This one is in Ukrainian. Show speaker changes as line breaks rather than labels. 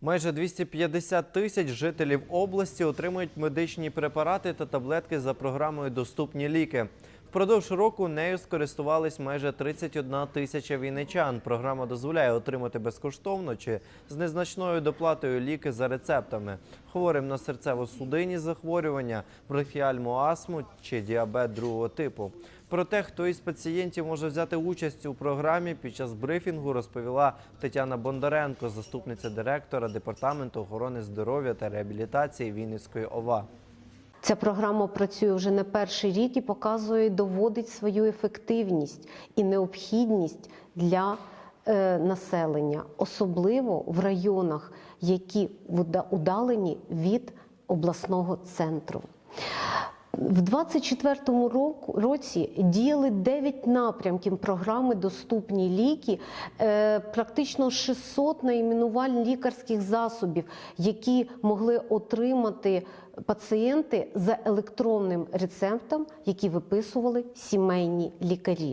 Майже 250 тисяч жителів області отримують медичні препарати та таблетки за програмою Доступні ліки. Впродовж року нею скористувались майже 31 тисяча вінничан. Програма дозволяє отримати безкоштовно чи з незначною доплатою ліки за рецептами. Хворим на серцево-судинні захворювання, бронхіальну астму чи діабет другого типу. Про те, хто із пацієнтів може взяти участь у програмі, під час брифінгу розповіла Тетяна Бондаренко, заступниця директора департаменту охорони здоров'я та реабілітації Вінницької ОВА.
Ця програма працює вже не перший рік і показує, доводить свою ефективність і необхідність для е, населення, особливо в районах, які удалені від обласного центру. В 24-му році діяли 9 напрямків програми Доступні ліки, е, практично 600 найменувань лікарських засобів, які могли отримати пацієнти за електронним рецептом, які виписували сімейні лікарі.